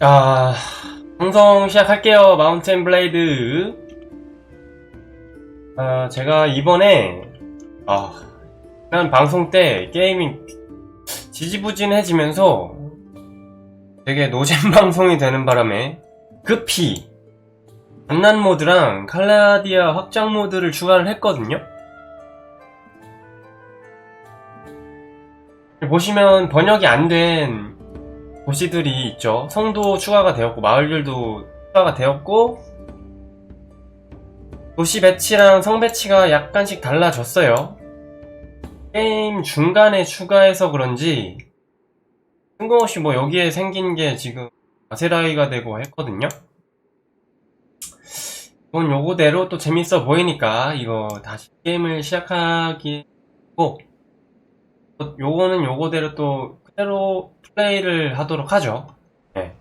아, 방송 시작할게요. 마운틴 블레이드. 아, 제가 이번에, 아, 지난 방송 때 게임이 지지부진해지면서 되게 노잼 방송이 되는 바람에 급히 갓난 모드랑 칼라디아 확장 모드를 추가를 했거든요. 보시면 번역이 안된 도시들이 있죠. 성도 추가가 되었고 마을들도 추가가 되었고 도시 배치랑 성 배치가 약간씩 달라졌어요. 게임 중간에 추가해서 그런지 뜬금없이 뭐 여기에 생긴 게 지금 아세라이가 되고 했거든요. 이건 요거대로 또 재밌어 보이니까 이거 다시 게임을 시작하기고 요거는 요거대로 또 그대로 플레이를 하도록 하죠. 네.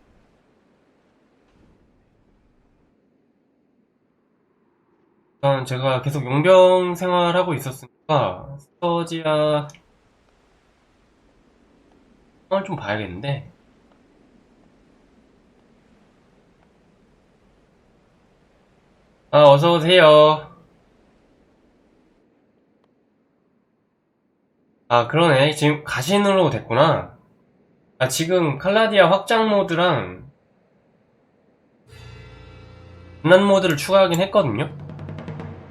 우선 제가 계속 용병 생활하고 있었으니까 스터지아 상황을 좀 봐야겠는데 아 어서 오세요. 아 그러네 지금 가신으로 됐구나. 아, 지금 칼라디아 확장 모드랑 난 모드를 추가하긴 했거든요.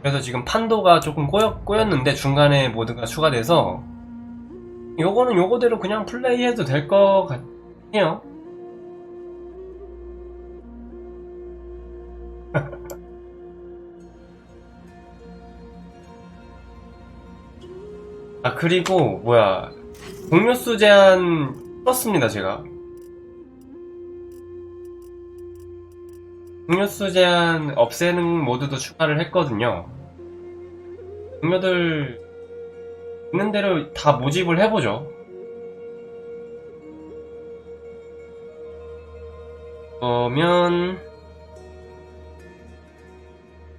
그래서 지금 판도가 조금 꼬였, 꼬였는데 중간에 모드가 추가돼서 요거는 요거대로 그냥 플레이해도 될 것 같아요. 아 그리고 뭐야 공료수 제한 풀었습니다, 제가. 동료수 제한 없애는 모드도 추가를 했거든요. 동료들 있는 대로 다 모집을 해보죠. 그러면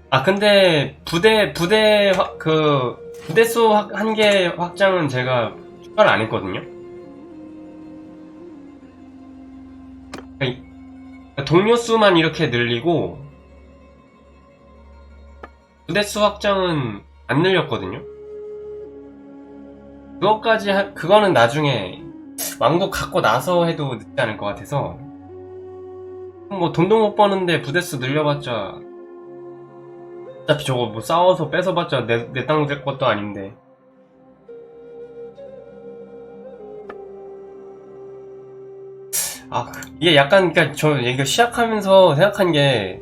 아 근데 부대 부대 확- 그 부대 수 한 개 확장은 제가 추가를 안 했거든요. 동료 수만 이렇게 늘리고 부대 수 확장은 안 늘렸거든요. 그것까지 하- 그거는 나중에 왕국 갖고 나서 해도 늦지 않을 것 같아서 뭐 돈도 못 버는데 부대 수 늘려봤자 어차피 저거 뭐 싸워서 뺏어봤자 내내 땅 될 것도 아닌데 아, 이게 약간, 그니까, 저, 이거 시작하면서 생각한 게,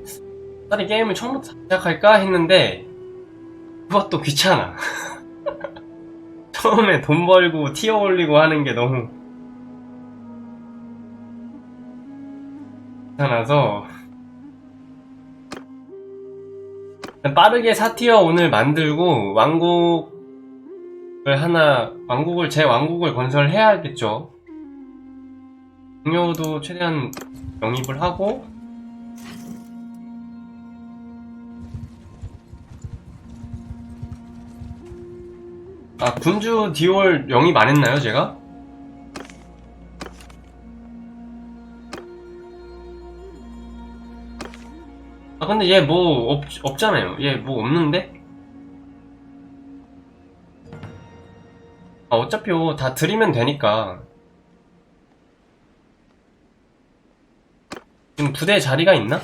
차라리 게임을 처음부터 시작할까 했는데, 그것도 귀찮아. 처음에 돈 벌고, 티어 올리고 하는 게 너무, 귀찮아서, 빠르게 4티어 오늘 만들고, 왕국을 하나, 왕국을, 제 왕국을 건설해야겠죠. 동료도 최대한 영입을 하고 아 군주 디올 영입 안 했나요 제가? 아 근데 얘뭐 없, 없잖아요. 얘 뭐 없는데? 아 어차피 뭐다 드리면 되니까. 지금 부대 자리가 있나?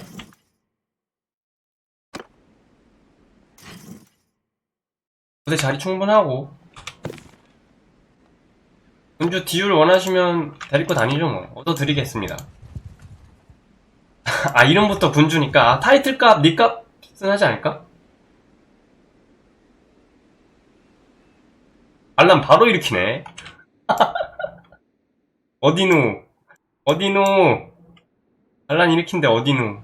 부대 자리 충분하고. 군주 디율 원하시면 데리고 다니죠 뭐. 얻어드리겠습니다 아 이름부터 군주니까. 아, 타이틀값 니값 하지 않을까? 알람 바로 일으키네. 어디누? 어디누? 알란 일으킨데 어디누?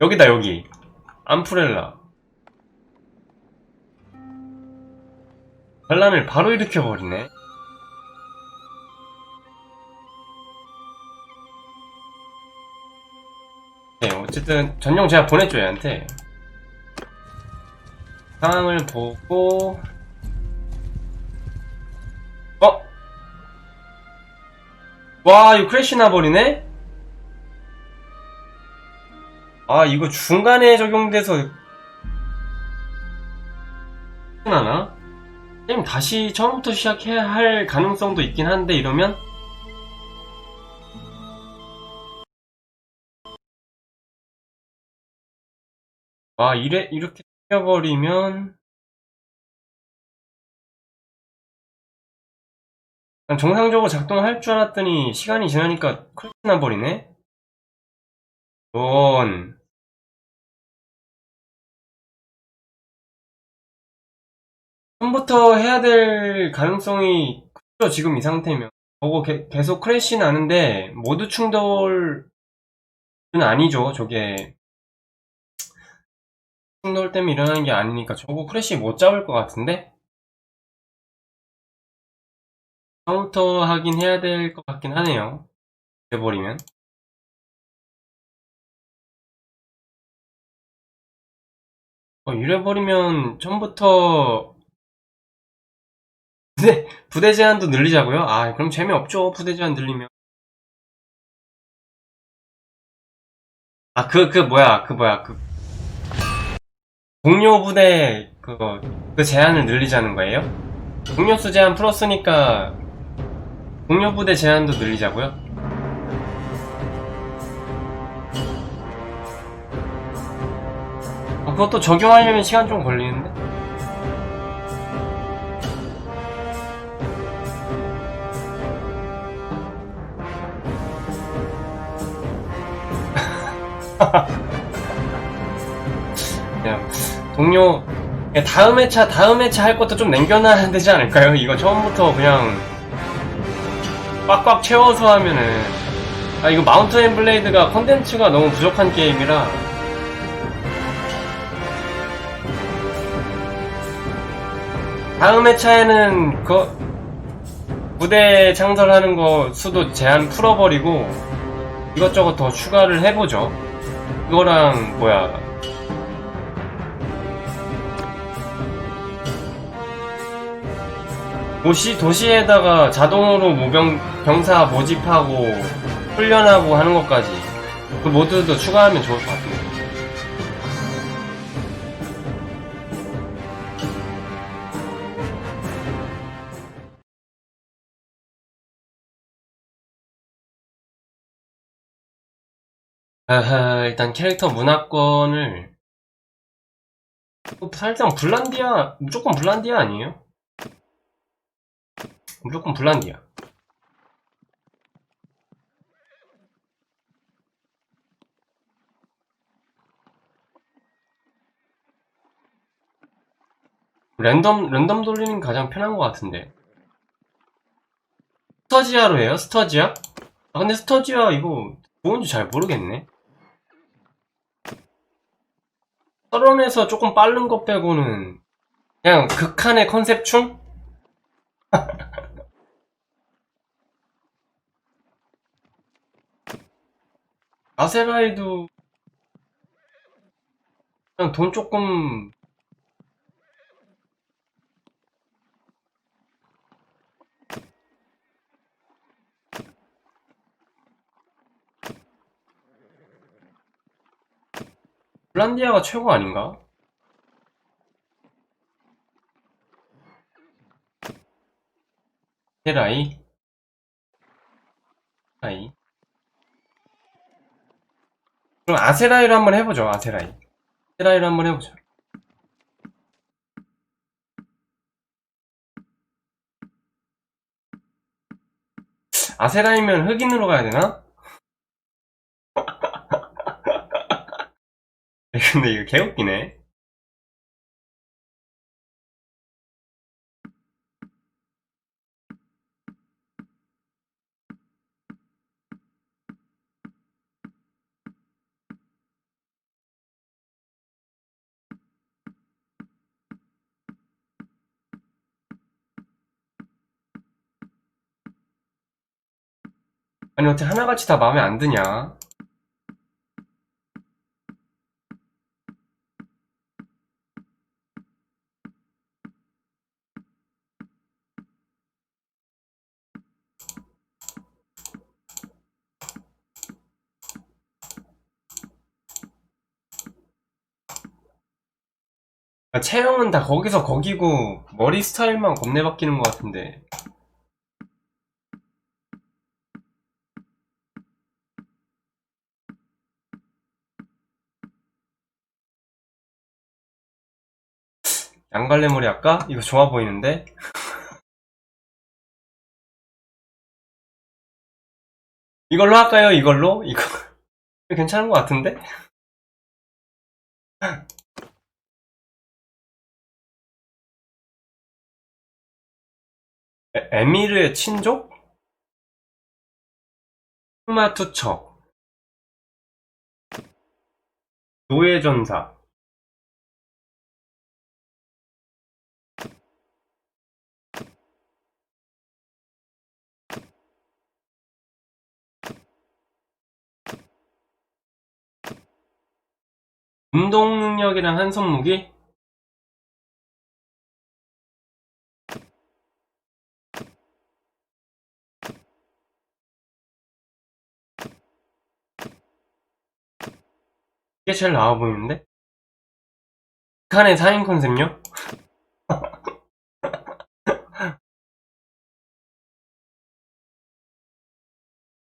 여기다 여기. 암프렐라. 반란을 바로 일으켜버리네 어쨌든 전용 제가 보냈죠 얘한테 상황을 보고 어? 와, 이거 크래시 나버리네? 아, 이거 중간에 적용돼서 하나? 게임 다시 처음부터 시작해야 할 가능성도 있긴 한데 이러면 와 이래 이렇게 튀겨버리면 난 정상적으로 작동할 줄 알았더니 시간이 지나니까 크래시 나버리네? 넌 처음부터 해야 될 가능성이 크죠, 지금 이 상태면. 저거 게- 계속 크래시 나는데, 모드 충돌은 아니죠, 저게. 충돌 때문에 일어나는 게 아니니까 저거 크래시 못 잡을 것 같은데? 처음부터 하긴 해야 될 것 같긴 하네요. 돼버리면. 어, 이래버리면 처음부터 부대, 부대 제한도 늘리자고요? 아, 그럼 재미없죠, 부대 제한 늘리면. 아, 그, 그, 뭐야, 그, 뭐야, 그. 동료 부대, 그거, 그 제한을 늘리자는 거예요? 동료 수 제한 풀었으니까, 동료 부대 제한도 늘리자고요? 아, 그것도 적용하려면 시간 좀 걸리는데? 동료 예, 다음 회차 다음 회차 할 것도 좀 남겨놔야 되지 않을까요? 이거 처음부터 그냥 꽉꽉 채워서 하면은 아 이거 마운트 앤 블레이드가 컨텐츠가 너무 부족한 게임이라 다음 회차에는 그 무대 창설하는 거 수도 제한 풀어버리고 이것저것 더 추가를 해보죠. 그거랑 뭐야 도시 도시에다가 자동으로 모병 병사 모집하고 훈련하고 하는 것까지 그 모드도 추가하면 좋을 것 같아요. 일단 캐릭터 문화권을 어, 살짝 블란디아 무조건 블란디아 아니에요? 무조건 블란디아. 랜덤 랜덤 돌리는 게 가장 편한 것 같은데. 스터지아로 해요? 스터지아? 아 근데 스터지아 이거 뭔지 잘 모르겠네. 서론에서 조금 빠른 것 빼고는 그냥 극한의 컨셉충? 아세라이도 그냥 돈 조금 폴란디아가 최고 아닌가? 헤라이 아이 그럼 아세라이로 한번 해보죠 아세라이. 아세라이로 한번 해보죠. 아세라이면 흑인으로 가야 되나? 근데 이거 개웃기네 아니 어떻게 하나같이 다 마음에 안 드냐? 아, 체형은 다 거기서 거기고 머리 스타일만 겁내 바뀌는 것 같은데 양갈래 머리 할까? 이거 좋아 보이는데? 이걸로 할까요? 이걸로? 이거 괜찮은 것 같은데? 에- 에미르의 친족? 흑마투척 노예전사 운동 능력이랑 한손 무기? 이게 제일 나아 보이는데? 칸의 4인 컨셉요?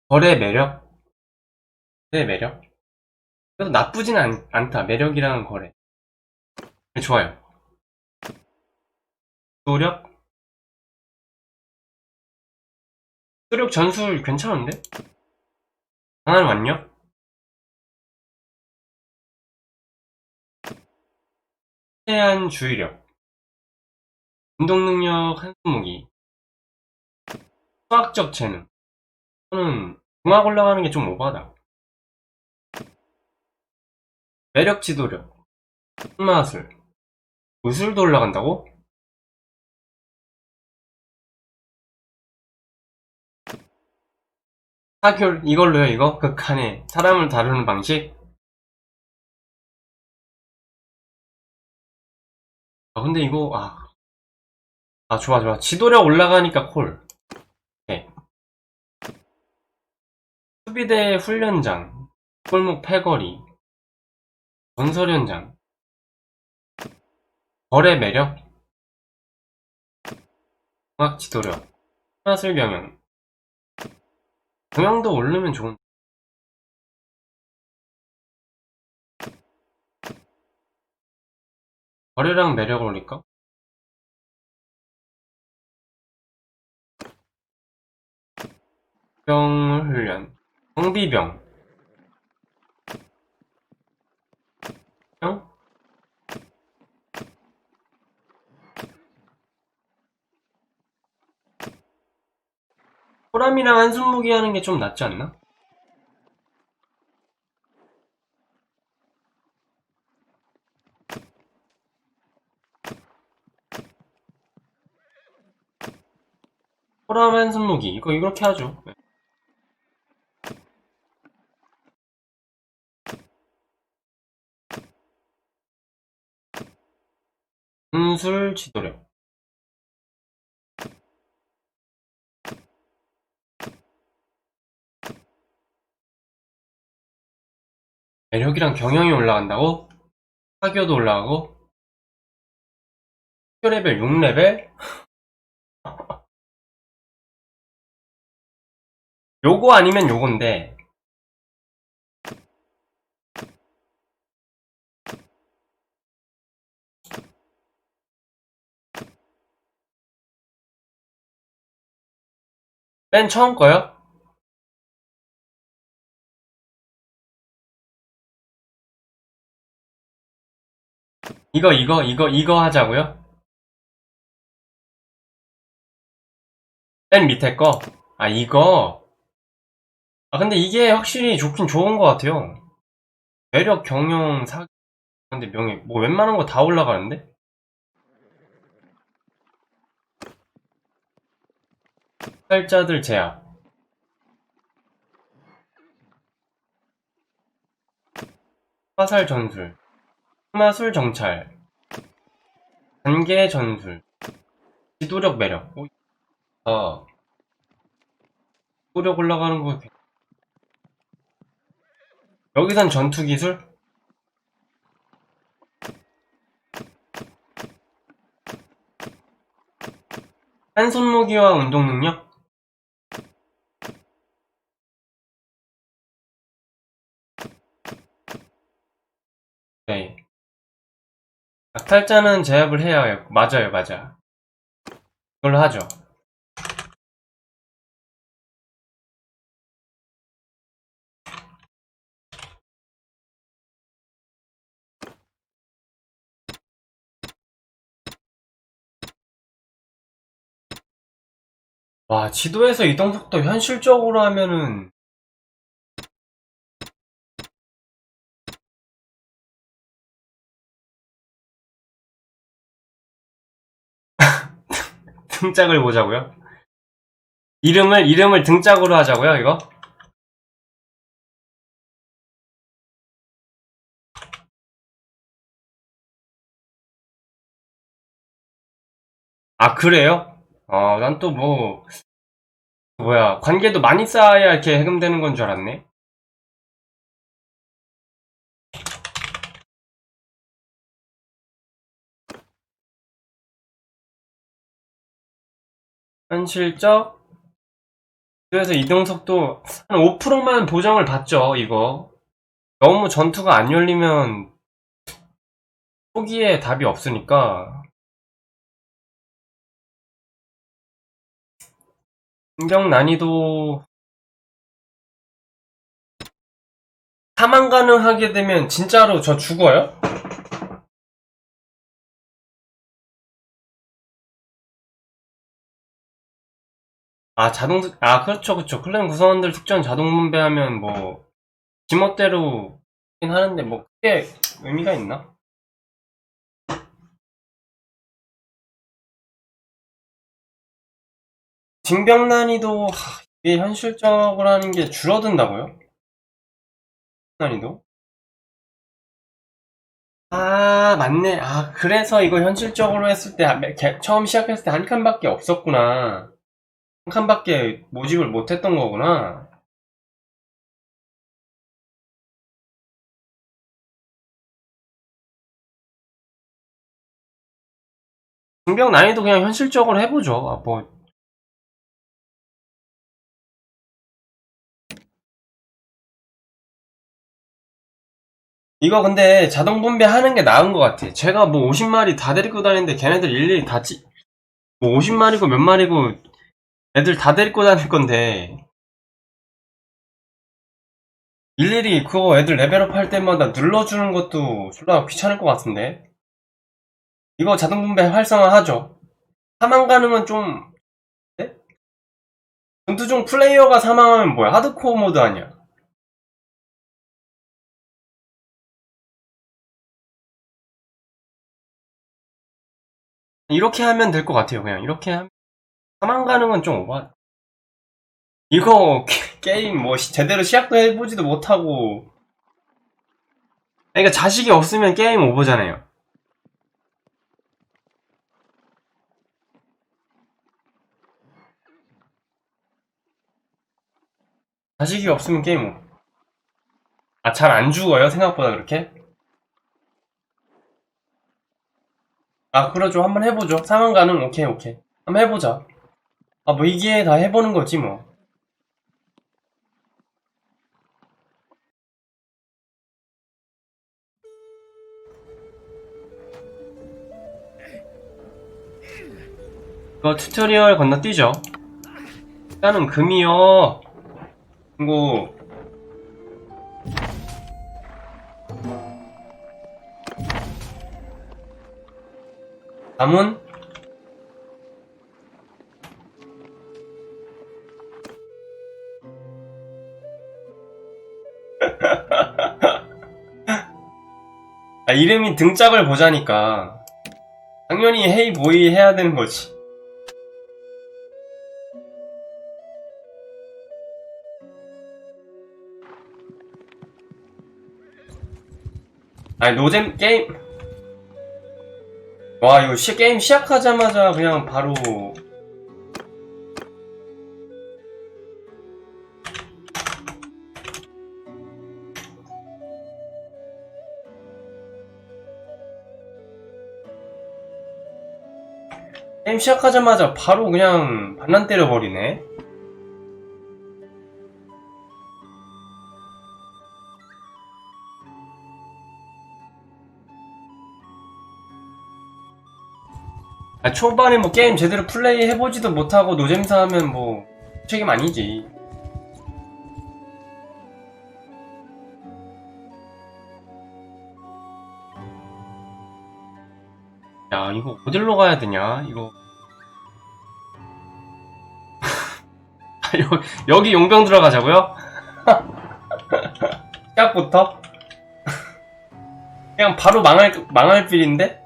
거래 매력? 거래 매력? 그래도 나쁘진 않, 않다. 매력이랑 거래. 네, 좋아요. 노력? 노력 전술 괜찮은데? 강한 완력? 최대한 주의력, 운동 능력 한 손목이, 수학적 재능. 저는 중학 올라가는 게 좀 오바다. 매력 지도력, 마술, 무술도 올라간다고? 사교 이걸로요 이거 극한의 사람을 다루는 방식. 아 근데 이거 아, 아 좋아 좋아 지도력 올라가니까 콜. 네. 수비대 훈련장, 골목 패거리, 건설 현장, 거래 매력, 음악 지도력, 마술 경영. 경영도 오르면 좋은. 거래랑 매력 올릴까? 병 훈련, 경비병, 병? 호람이랑 한순무기 하는 게 좀 낫지 않나? 호람 한순무기 이거 이렇게 하죠. 네. 분술 지도력 매력이랑 경영이 올라간다고? 사교도 올라가고? 사교 레벨 6레벨? 요거 아니면 요건데 맨 처음 거요? 이거 이거 이거 이거 하자고요? 맨 밑에 거? 아 이거? 아 근데 이게 확실히 좋긴 좋은 것 같아요 매력, 경영, 사 근데 명예 뭐 웬만한 거 다 올라가는데? 살자들 제압 화살 전술 흑마술 정찰. 단계 전술. 지도력 매력. 오, 어. 지도력 올라가는 거 여기선 전투 기술? 한 손목이와 운동 능력? 약탈자는 제압을 해야 해요. 맞아요, 맞아. 그걸로 하죠. 와, 지도에서 이동 속도 현실적으로 하면은 등짝을 보자고요? 이름을 이름을 등짝으로 하자고요, 이거? 아, 그래요? 어, 난 또 뭐, 뭐야, 관계도 많이 쌓아야 이렇게 해금되는 건 줄 알았네? 현실적, 그래서 이동속도 한 5%만 보정을 받죠, 이거. 너무 전투가 안 열리면, 초기에 답이 없으니까. 공격 난이도 사망 가능하게 되면 진짜로 저 죽어요? 아 자동 아 그렇죠 그렇죠 클랜 구성원들 특전 자동 분배하면 뭐 지멋대로 긴 하는데 뭐 그게 의미가 있나? 징병 난이도 하, 이게 현실적으로 하는 게 줄어든다고요? 난이도? 아 맞네 아 그래서 이거 현실적으로 했을 때 아, 개- 처음 시작했을 때 한 칸밖에 없었구나 한 칸밖에 모집을 못했던 거구나. 징병 난이도 그냥 현실적으로 해보죠. 아, 뭐. 이거 근데 자동 분배하는 게 나은 것 같아. 제가 뭐 50마리 다 데리고 다니는데 걔네들 일일이 다 찌, 뭐 50마리고 몇 마리고 애들 다 데리고 다닐 건데 일일이 그거 애들 레벨업 할 때마다 눌러주는 것도 졸라 귀찮을 것 같은데. 이거 자동 분배 활성화 하죠. 사망 가능은 좀, 네? 전투 중 플레이어가 사망하면 뭐야? 하드코어 모드 아니야? 이렇게 하면 될 것 같아요. 그냥 이렇게 하면 사망 가능은 좀 오바. 이거 게- 게임 뭐 시- 제대로 시작도 해보지도 못하고. 그러니까 자식이 없으면 게임 오버잖아요. 자식이 없으면 게임 오버. 아, 잘 안 죽어요? 생각보다 그렇게? 아, 그러죠. 한번 해보죠. 상황 가능? 오케이, 오케이. 한번 해보자. 아, 뭐, 이게 다 해보는 거지, 뭐. 이거 튜토리얼 건너뛰죠. 일단은 금이요. 그리고, 남은 아, 이름이 등짝을 보자니까 당연히 헤이보이 해야 되는 거지. 아니 노잼 게임 와 이거 시, 게임 시작하자마자 그냥 바로 게임 시작하자마자 바로 그냥 반란 때려버리네. 아, 초반에 뭐 게임 제대로 플레이 해보지도 못하고 노잼사 하면 뭐 책임 아니지. 야, 이거 어디로 가야 되냐? 이거. 여, 여기 용병 들어가자고요? 시작부터? 그냥 바로 망할, 망할 필인데?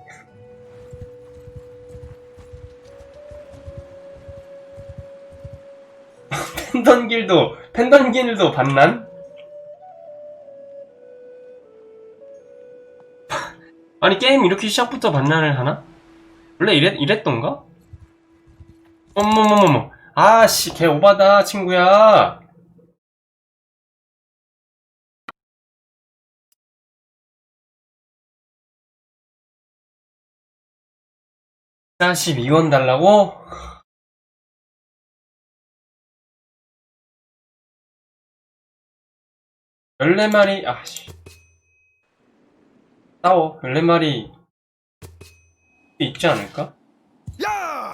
팬던길도, 팬던길도 반난? 아니, 게임 이렇게 시작부터 반란을 하나? 원래 이랬, 이랬던가? 어머머머머. 아씨, 개 오바다, 친구야. 자, 12원 달라고? 열네 마리 아씨. 싸워, 열네 마리 있지 않을까? 야!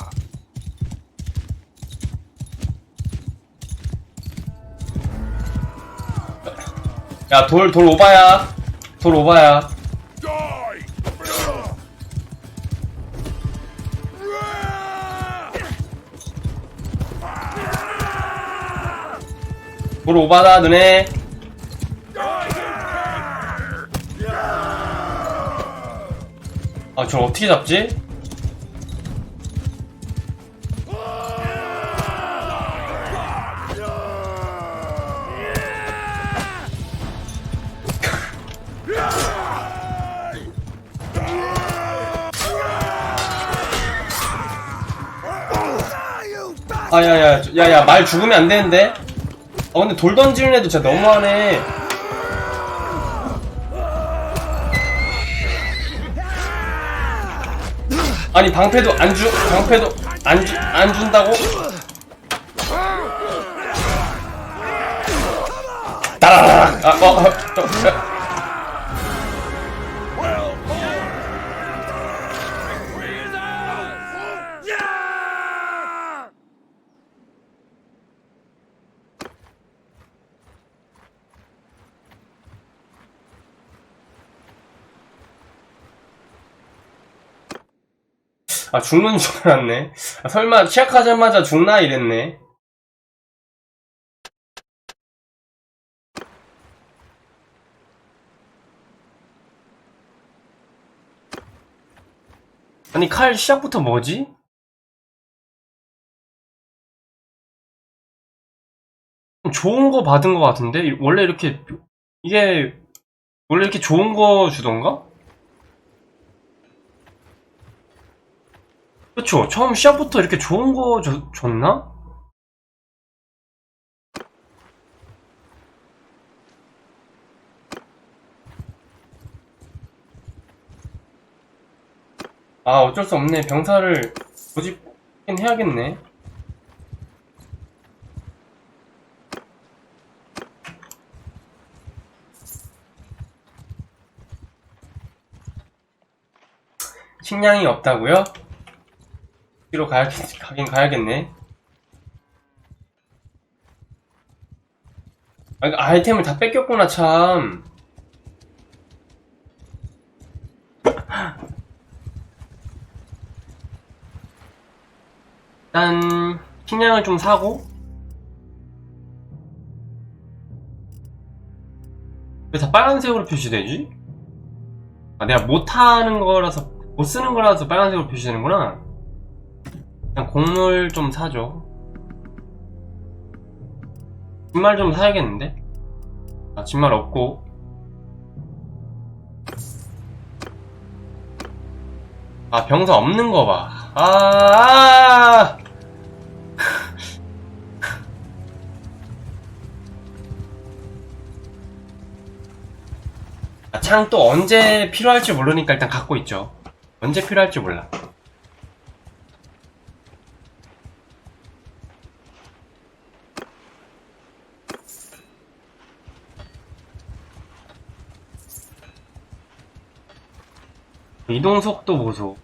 야, 돌, 돌 오바야. 돌 오바야. 돌 오바다, 너네. 아, 저걸 어떻게 잡지? 아, 야, 야, 야, 야, 말 죽으면 안 되는데? 아, 근데 돌 던지는 애도 진짜 너무하네. 아니, 방패도 안 주, 방패도 안 주, 안 준다고? 따라락! 아, 어, 어, 어. Yeah! 아, 죽는 줄 알았네. 아, 설마 시작하자마자 죽나 이랬네. 아니, 칼 시작부터 뭐지? 좋은 거 받은 거 같은데? 이- 원래 이렇게, 이게, 원래 이렇게 좋은 거 주던가? 그쵸. 처음 시작부터 이렇게 좋은 거 줬, 줬나? 아, 어쩔 수 없네. 병사를 고집긴 해야겠네. 식량이 없다고요? 뒤로 가야겠, 가긴 가야겠네. 아, 아이템을 다 뺏겼구나, 참. 일단, 식량을 좀 사고. 왜 다 빨간색으로 표시되지? 아, 내가 못하는 거라서, 못 쓰는 거라서 빨간색으로 표시되는구나. 그냥 곡물 좀 사죠. 진말 좀 사야겠는데? 아, 진말 없고. 아, 병사 없는 거 봐. 아, 아! 아, 창또 언제 필요할지 모르니까 일단 갖고 있죠. 언제 필요할지 몰라. 이동 속도 보소.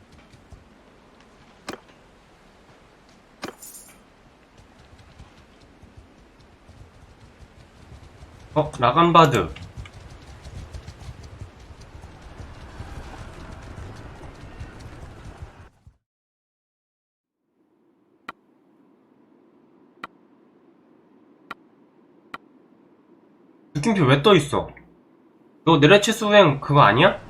어, 라간바드. 느낌표 왜 떠 있어? 너 네레치 수행 그거 아니야?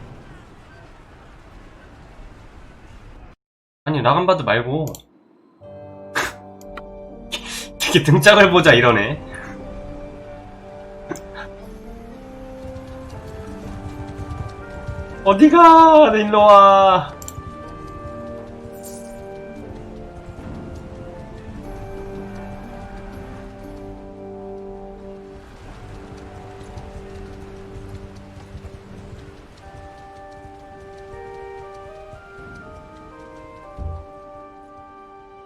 아니 나간바드 말고. 이렇게 등짝을 보자 이러네. 어디가? 내 일로와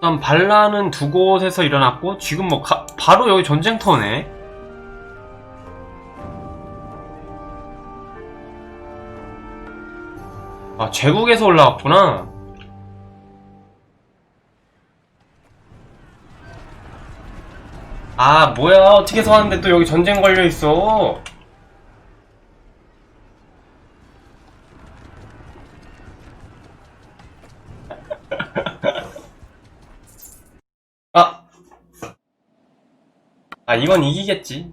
일단 반란은 두 곳에서 일어났고 지금 뭐 가- 바로 여기 전쟁터네. 아 제국에서 올라왔구나. 아 뭐야 어떻게 해서 왔는데 또 여기 전쟁 걸려 있어. 아, 이건 이기겠지.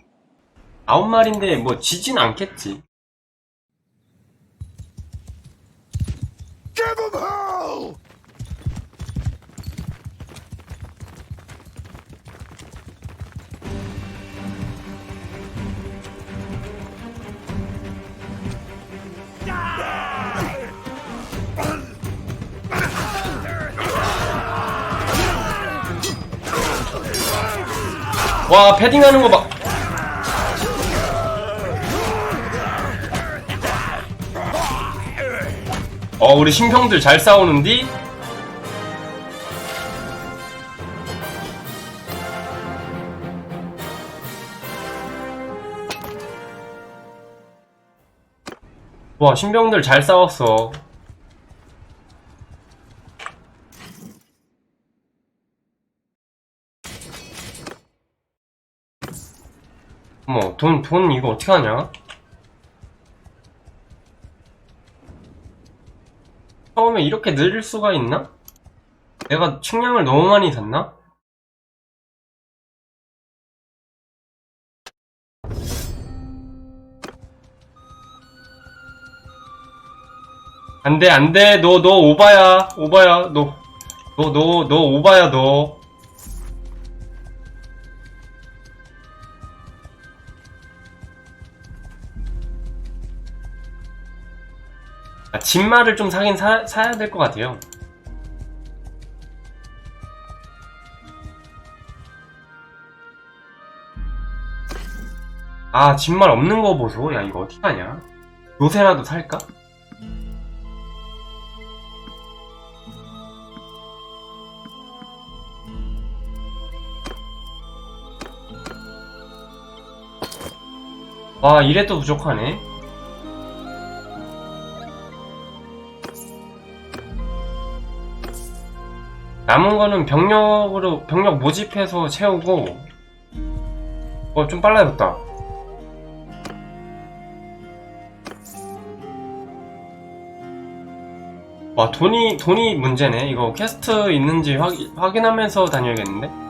아홉 마리인데, 뭐, 지진 않겠지. 와, 패딩 하는 거 봐. 어, 우리 신병들 잘 싸우는디? 와, 신병들 잘 싸웠어. 어머, 돈, 돈 이거 어떻게 하냐? 처음에 이렇게 느릴 수가 있나? 내가 식량을 너무 많이 샀나? 안 돼, 안 돼. 너, 너 오바야. 오바야. 너, 너, 너, 너 오바야, 너. 진마를 좀 사긴 사, 사야 될 것 같아요. 아, 진말 없는 거 보소. 야, 이거 어떻게 하냐? 요새라도 살까? 와, 이래도 부족하네. 남은 거는 병력으로, 병력 모집해서 채우고, 어, 좀 빨라졌다. 와, 돈이, 돈이 문제네. 이거 캐스트 있는지 확, 확인하면서 다녀야겠는데?